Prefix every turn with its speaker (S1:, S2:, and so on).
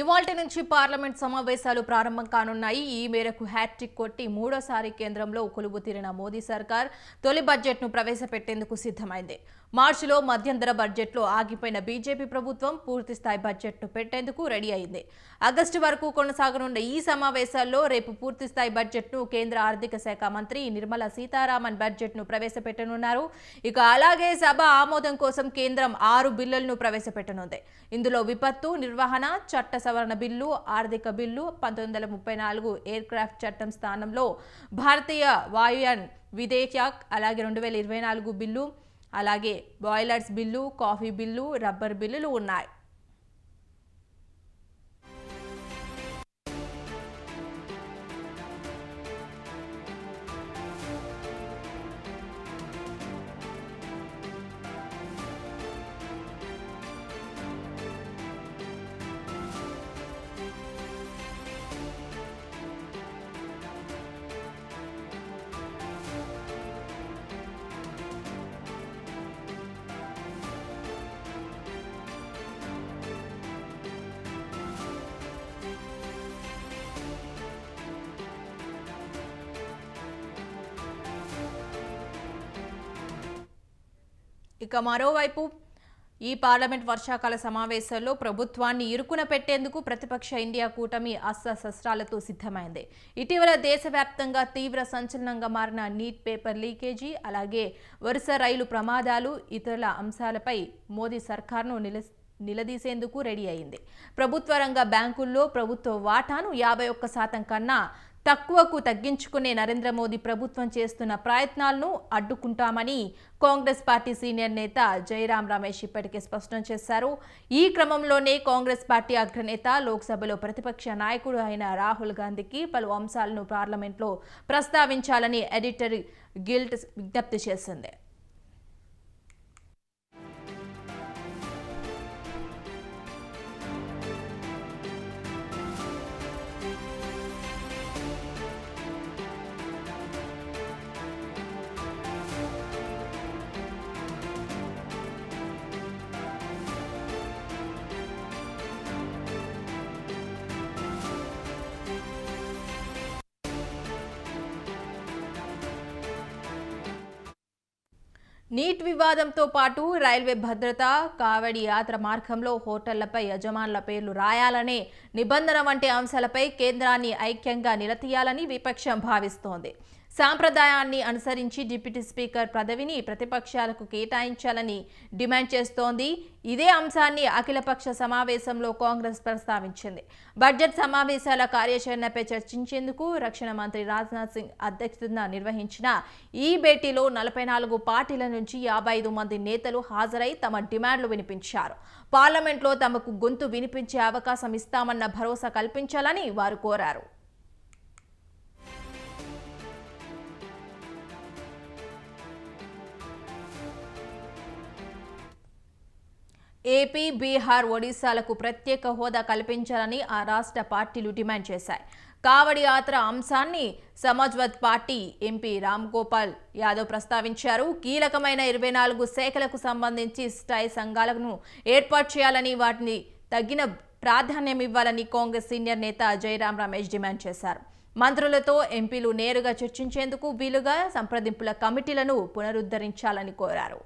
S1: ఇవాల్టి నుంచి పార్లమెంట్ సమావేశాలు ప్రారంభం కానున్నాయి. ఈ మేరకు హ్యాట్రిక్ కొట్టి మూడోసారి కేంద్రంలో కొలువు తీరిన మోదీ సర్కార్ తొలి బడ్జెట్ను ప్రవేశపెట్టేందుకు సిద్ధమైంది. మార్చిలో మధ్యంతర బడ్జెట్లో ఆగిపోయిన బీజేపీ ప్రభుత్వం పూర్తిస్థాయి బడ్జెట్ను పెట్టేందుకు రెడీ అయింది. ఆగస్టు వరకు కొనసాగనున్న ఈ సమావేశాల్లో రేపు పూర్తిస్థాయి బడ్జెట్ను కేంద్ర ఆర్థిక శాఖ మంత్రి నిర్మలా సీతారామన్ బడ్జెట్ను ప్రవేశపెట్టనున్నారు. ఇక అలాగే సభ ఆమోదం కోసం కేంద్రం ఆరు బిల్లులను ప్రవేశపెట్టనుంది. ఇందులో విపత్తు నిర్వహణ చట్ట సవరణ బిల్లు ఆర్థిక బిల్లు పంతొమ్మిది వందల ముప్పై నాలుగు ఎయిర్ క్రాఫ్ట్ చట్టం స్థానంలో భారతీయ వాయుయాన్ విధేయక్ అలాగే రెండు వేల ఇరవై నాలుగు బిల్లు అలాగే boilers bill coffee bill rubber బిల్లులు ఉన్నాయి. ఇక మరోవైపు ఈ పార్లమెంట్ వర్షాకాల సమావేశాల్లో ప్రభుత్వాన్ని ఇరుకున పెట్టేందుకు ప్రతిపక్ష ఇండియా కూటమి అస్త్రశస్త్రాలతో సిద్ధమైంది. ఇటీవల దేశవ్యాప్తంగా తీవ్ర సంచలనంగా మారిన నీట్ పేపర్ లీకేజీ అలాగే వరుస రైలు ప్రమాదాలు ఇతరుల అంశాలపై మోదీ సర్కార్ను నిల నిలదీసేందుకు రెడీ అయింది. ప్రభుత్వ రంగ బ్యాంకుల్లో ప్రభుత్వ వాటాను యాభై ఒక్క శాతం కన్నా తక్కువకు తగ్గించుకునే నరేంద్ర మోదీ ప్రభుత్వం చేస్తున్న ప్రయత్నాలను అడ్డుకుంటామని కాంగ్రెస్ పార్టీ సీనియర్ నేత జయరాం రమేష్ ఇప్పటికే స్పష్టం చేశారు. ఈ క్రమంలోనే కాంగ్రెస్ పార్టీ అగ్రనేత లోక్సభలో ప్రతిపక్ష నాయకుడు అయిన రాహుల్ గాంధీకి పలు అంశాలను పార్లమెంట్లో ప్రస్తావించాలని ఎడిటర్ గిల్ట్ విజ్ఞప్తి చేసింది. నీట్ వివాదంతో పాటు రైల్వే భద్రత కావడి యాత్ర మార్గంలో హోటళ్ళపై యజమానుల పేర్లు రాయాలనే నిబంధన వంటి అంశాలపై కేంద్రాన్ని ఐక్యంగా నిలతీయాలని విపక్షం భావిస్తోంది. సాంప్రదాయాన్ని అనుసరించి డిప్యూటీ స్పీకర్ పదవిని ప్రతిపక్షాలకు కేటాయించాలని డిమాండ్ చేస్తోంది. ఇదే అంశాన్ని అఖిలపక్ష సమావేశంలో కాంగ్రెస్ ప్రస్తావించింది. బడ్జెట్ సమావేశాల కార్యాచరణపై చర్చించేందుకు రక్షణ మంత్రి రాజ్నాథ్ సింగ్ అధ్యక్షతన నిర్వహించిన ఈ భేటీలో నలభై నాలుగు పార్టీల నుంచి యాభై ఐదు మంది నేతలు హాజరై తమ డిమాండ్లు వినిపించారు. పార్లమెంట్లో తమకు గొంతు వినిపించే అవకాశం ఇస్తామన్న భరోసా కల్పించాలని వారు కోరారు. ఏపీ బీహార్ ఒడిశాలకు ప్రత్యేక హోదా కల్పించాలని ఆ రాష్ట్ర పార్టీలు డిమాండ్ చేశాయి. కావడి యాత్ర అంశాన్ని సమాజ్వాద్ పార్టీ ఎంపీ రామ్ గోపాల్ యాదవ్ ప్రస్తావించారు. కీలకమైన ఇరవై నాలుగు శాఖలకు సంబంధించి స్థాయి సంఘాలను ఏర్పాటు చేయాలని వాటిని తగిన ప్రాధాన్యం ఇవ్వాలని కాంగ్రెస్ సీనియర్ నేత జయరాం రమేష్ డిమాండ్ చేశారు. మంత్రులతో ఎంపీలు నేరుగా చర్చించేందుకు వీలుగా సంప్రదింపుల కమిటీలను పునరుద్ధరించాలని కోరారు.